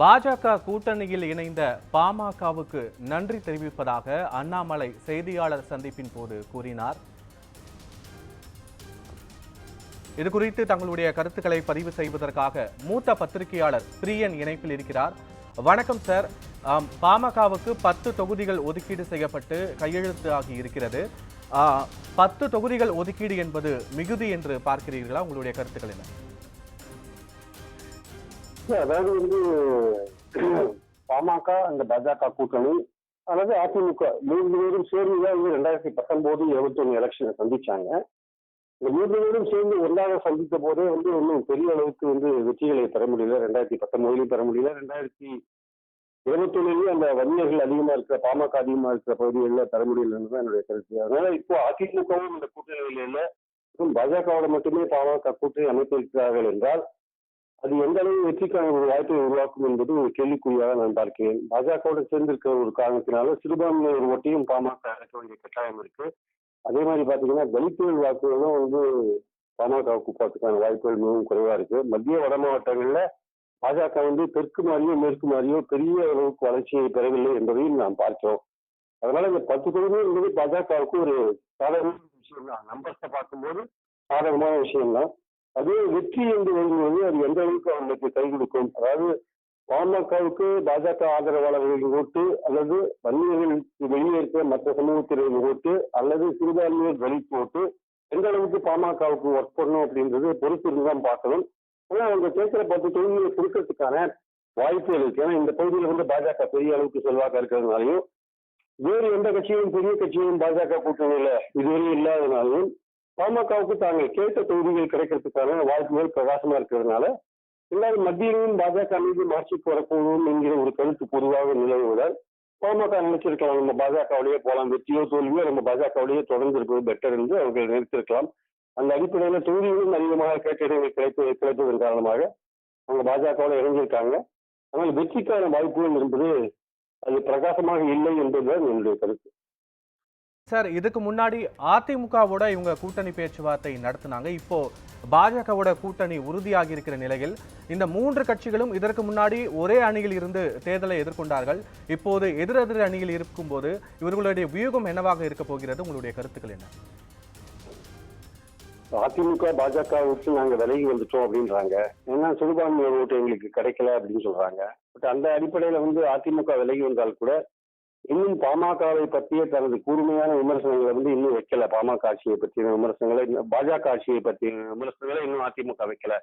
பாஜக கூட்டணியில் இணைந்த பாமகவுக்கு நன்றி தெரிவிப்பதாக அண்ணாமலை செய்தியாளர் சந்திப்பின் போது கூறினார். இது குறித்து தங்களுடைய கருத்துக்களை பதிவு செய்வதற்காக மூத்த பத்திரிகையாளர் பிரியன் இணைப்பில் இருக்கிறார். வணக்கம் சார். பாமகவுக்கு பத்து தொகுதிகள் ஒதுக்கீடு செய்யப்பட்டு கையெழுத்து ஆகி இருக்கிறது பத்து தொகுதிகள் ஒதுக்கீடு என்பது மிகுதி என்று பார்க்கிறீர்களா? உங்களுடைய கருத்துக்கள் என்ன? அதாவது வந்து பாமக அந்த பாஜக கூட்டணி அல்லது அதிமுக மூன்று பேரும் சேர்ந்து தான் வந்து ரெண்டாயிரத்தி பத்தொன்பது இருபத்தி ஒண்ணு எலெக்ஷனை சந்திச்சாங்க. இந்த மூன்று பேரும் சேர்ந்து ஒன்றாக சந்தித்த போதே வந்து ஒன்றும் பெரிய அளவுக்கு வந்து வெற்றிகளை பெற முடியல. ரெண்டாயிரத்தி பத்தொன்பதுலையும் பெற முடியல. ரெண்டாயிரத்தி இருபத்தொன்னுலயும் அந்த வன்னியர்கள் அதிகமா இருக்கிற பாமக அதிகமா இருக்கிற பகுதிகளில் பெற முடியலன்னு தான் என்னுடைய கருத்து. அதனால இப்போ அதிமுகவும் இந்த கூட்டணியில் இல்லை. பாஜகவோட மட்டுமே பாமக கூட்டணி அமைத்திருக்கிறார்கள் என்றால் அது எந்த அளவு வெற்றிக்கான ஒரு வாய்ப்பை உருவாக்கும் என்பது ஒரு கேள்விக்குறியாக நான் பார்க்கிறேன். பாஜகவோட சேர்ந்திருக்கிற ஒரு காரணத்தினால சிறுபான்மையினர் ஒட்டியும் பாமக அழைக்க வேண்டிய கட்டாயம் இருக்கு. அதே மாதிரி பாத்தீங்கன்னா தலித்துகள் வாக்குகளும் வந்து பாமகவுக்கு போறதுக்கான வாய்ப்புகள் மிகவும் குறைவா இருக்கு. மத்திய வட மாவட்டங்கள்ல பாஜக வந்து தெற்கு மாதிரியோ மேற்கு மாதிரியோ பெரிய அளவுக்கு வளர்ச்சியை பெறவில்லை என்பதையும் நாம் பார்க்கிறோம் அதனால இந்த பத்து தொகுதியும் என்பது பாஜகவுக்கு ஒரு சாதகமான விஷயம் தான் நம்பர்ஸை பார்க்கும்போது சாதகமான விஷயம் தான் அதே வெற்றி என்று வரும்போது அது எந்த அளவுக்கு அவங்களுக்கு கை கொடுக்கும்? அதாவது பாமகவுக்கு பாஜக ஆதரவாளர்களின் ஓட்டு அல்லது வன்னியர்களுக்கு வெளியே இருக்கிற மற்ற சமூகத்தினரின் ஓட்டு அல்லது சிறுபான்மையர் தலித் ஓட்டு எந்த அளவுக்கு பாமகவுக்கு ஒர்க் பண்ணணும் அப்படின்றது பொறுத்து இருந்துதான் பார்க்கணும். ஆனால் அவங்க கேட்கிற பத்து தொகுதிகளை கொடுக்கறதுக்கான வாய்ப்புகள் இருக்கு. ஏன்னா இந்த பகுதியில் வந்து பாஜக பெரிய அளவுக்கு செல்வாக்க இருக்கிறதுனாலையும் வேறு எந்த கட்சியும் பெரிய கட்சியும் பாஜக கூட்டணியில இதுவரையும் இல்லாதனாலையும் பாமகவுக்கு தாங்கள் கேட்ட தொகுதிகள் கிடைக்கிறதுக்கான வாய்ப்புகள் பிரகாசமாக இருக்கிறதுனால இல்லாத மத்தியிலும் பாஜக மீது மாற்றிக்கு வரக்கூடும் என்கிற ஒரு கருத்து பொதுவாக நிலவுவதால் பாமக நினைச்சிருக்கலாம் நம்ம பாஜகவுடைய போகலாம் வெற்றியோ தோல்வியோ நம்ம பாஜகவுடைய தொடர்ந்து இருப்பது பெட்டர் என்று அவர்கள் நினைத்திருக்கலாம். அந்த அடிப்படையில் தொகுதிகளும் அதிகமாக கேட்ட இடங்கள் கிடைப்பது கிடைப்பதன் காரணமாக அவங்க பாஜகவோட இணைஞ்சிருக்காங்க ஆனால் வெற்றிக்கான வாய்ப்புகள் என்பது அது பிரகாசமாக இல்லை என்பதுதான் என்னுடைய கருத்து. சார் இதுக்கு முன்னாடி அதிமுகவோட இவங்க கூட்டணி பேச்சுவார்த்தை நடத்தினாங்க. இப்போ பாஜகவோட கூட்டணி உறுதியாகி இருக்கிற நிலையில் இந்த மூன்று கட்சிகளும் இதற்கு முன்னாடி ஒரே அணியில் இருந்து தேர்தலை எதிர்கொண்டார்கள். இப்போது எதிரெதிர் அணியில் இருக்கும்போது இவர்களுடைய வியூகம் என்னவாக இருக்க போகிறது? உங்களுடைய கருத்துக்கள் என்ன? அதிமுக பாஜக விட்டு நாங்க விலகி வந்துட்டோம் அப்படின்றாங்க. ஏன்னா சிறுபான்மையோட ஓட்டு எங்களுக்கு கிடைக்கல அப்படின்னு சொல்றாங்க. பட் அந்த அடிப்படையில வந்து அதிமுக விலகி வந்தால் கூட இன்னும் பாமகவை பற்றிய தனது கூர்மையான விமர்சனங்களை வந்து இன்னும் வைக்கல. பாமக ஆட்சியை பற்றிய விமர்சனங்களை இன்னும் பாஜக ஆட்சியை பற்றிய விமர்சனங்களை இன்னும் அதிமுக வைக்கல.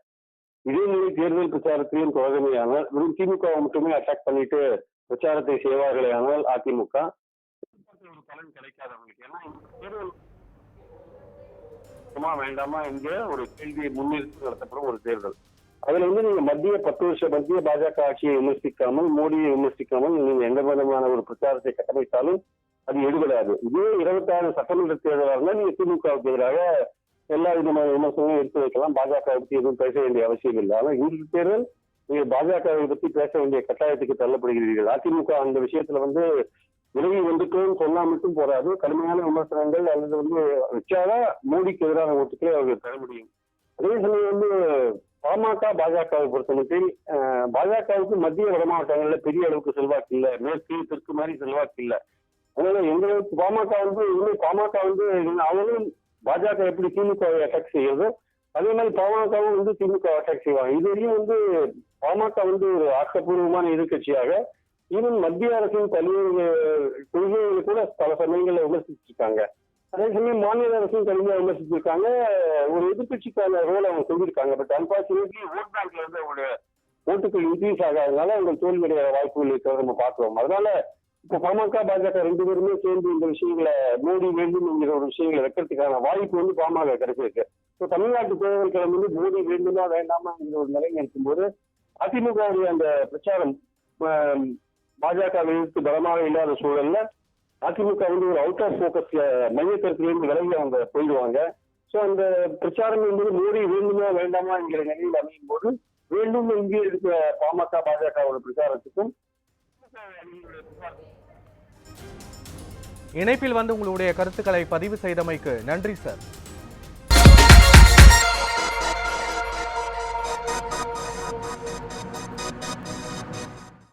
இதே நிலை தேர்தல் பிரச்சாரத்திலும் தொடர்மையானால் வெறும் திமுகவை மட்டுமே அட்டாக் பண்ணிட்டு பிரச்சாரத்தை செய்வார்களே ஆனால் அதிமுக ஒரு பலன் கிடைக்காது அவங்களுக்கு. ஏன்னா தேர்தல் வேண்டாமா? என்கிற ஒரு கேள்வியை முன்னிறுத்தி நடத்தப்படும் ஒரு தேர்தல். அதுல வந்து நீங்க மத்திய பத்து வருஷ மத்திய பாஜக ஆட்சியை விமர்சிக்காமல் மோடியை விமர்சிக்காமல் நீங்க எந்த விதமான ஒரு பிரச்சாரத்தை கட்டமைத்தாலும் அது எடுபடாது. இதே இருபத்தாறு சட்டமன்ற தேர்தலாக இருந்தால் நீங்க திமுகவுக்கு எதிராக எல்லா விதமான விமர்சனங்களும் எடுத்து வைக்கலாம். பாஜக பத்தி எதுவும் பேச வேண்டிய அவசியம் இல்லை. ஆனால் இந்த தேர்தல் நீங்க பாஜகவை பத்தி பேச வேண்டிய கட்டாயத்துக்கு தள்ளப்படுகிறீர்கள். அதிமுக அந்த விஷயத்துல வந்து விலகி வந்துட்டோம்னு சொன்னா மட்டும் போராது கடுமையான விமர்சனங்கள் அல்லது வந்து வச்சாதான் மோடிக்கு எதிரான ஓட்டுக்களை அவர்கள் பெற முடியும். அதே சமயம் வந்து பாமக பாஜகவை பொறுத்தமட்டில் பாஜகவுக்கு மத்திய வட மாவட்டங்களில் பெரிய அளவுக்கு செல்வாக்கு இல்லை. மேற்கு தெற்கு மாதிரி செல்வாக்கு இல்லை. அதனால எங்களுக்கு பாமக வந்து இன்னும் பாமக வந்து அவங்களும் பாஜக எப்படி திமுகவை அட்டாக் செய்யறதோ அதே மாதிரி பாமகவும் வந்து திமுக அட்டாக் செய்வாங்க. இதுவரையும் வந்து பாமக வந்து ஒரு ஆக்கப்பூர்வமான எதிர்க்கட்சியாக ஈவன் மத்திய அரசின் பல்வேறு கொள்கைகளை கூட பல சமயங்களில் விமர்சிச்சிருக்காங்க. அதே சமயம் மாநில அரசும் கடுமையாக விமர்சிச்சிருக்காங்க. ஒரு எதிர்கட்சிக்கான ரோல் அவங்க சொல்லியிருக்காங்க பட் அன்பார்ச்சுனேட்லி ஓட் பேங்க்ல இருந்து அவங்களுடைய ஓட்டுகள் இன்க்ரீஸ் ஆகாதனால அவங்க தோல்வியடைய வாய்ப்புகள் இருக்கிறத நம்ம பார்க்கிறோம். அதனால இப்போ பாமக பாஜக ரெண்டு பேருமே சேர்ந்து இந்த விஷயங்களை மோடி வேண்டும் என்கிற ஒரு விஷயங்களை வைக்கிறதுக்கான வாய்ப்பு வந்து பாமக கிடைச்சிருக்கு. இப்போ தமிழ்நாட்டு தேர்தல் வந்து மோடி வேண்டுமா வேண்டாமா என்கிற ஒரு நிலைமை இருக்கும்போது அதிமுகவுடைய அந்த பிரச்சாரம் பாஜக எதிர்த்து பலமாக இல்லாத சூழல்ல அதிமுக வந்து ஒரு அவுட் ஆஃப் போக்கஸ் மைய கருத்திலிருந்து விலகி அவங்க போயிடுவாங்க. ஸோ அந்த பிரச்சாரம் என்பது மோடி வேண்டுமா வேண்டாமா என்கிற நிலையில் அமையும் போது வேண்டும் இங்கே இருக்கிற பாமக பாஜகவோட பிரச்சாரத்துக்கும் இணைப்பில் வந்து உங்களுடைய கருத்துக்களை பதிவு செய்தமைக்கு நன்றி சார்.